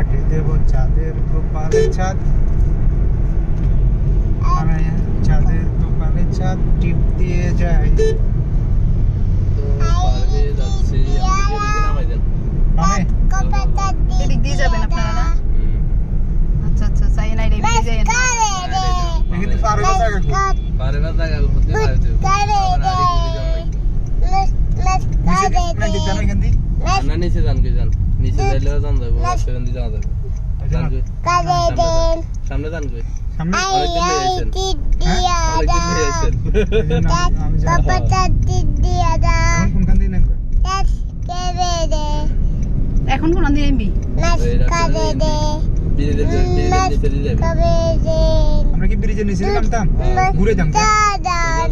পাঠিয়ে দেব চাঁদের কপালে চাঁদ মানে চাঁদের কপালে চাঁদ টিপ দিয়ে যায় তো পার হয়ে যাচ্ছি আমাকে এদিকে নামাই দেন মানে এদিক দিয়ে যাবেন আপনারা না আচ্ছা আচ্ছা চাই না এটা এদিকে যাই না এখানে পার হয়ে যাবে পারে না জায়গা হতে পারে তো আবার আরে ঘুরে যান নাকি নিচে না দিতে না এখান দিয়ে না নিচে যান কি যান নিচে যাইলেও যান যাব সেখান দিয়ে যাওয়া যাবে সামনে যান কই। এখন কোন দিয়ে এমবি আমরা কি ব্রিজের নিচে নামতাম ঘুরে যাম। তা? যান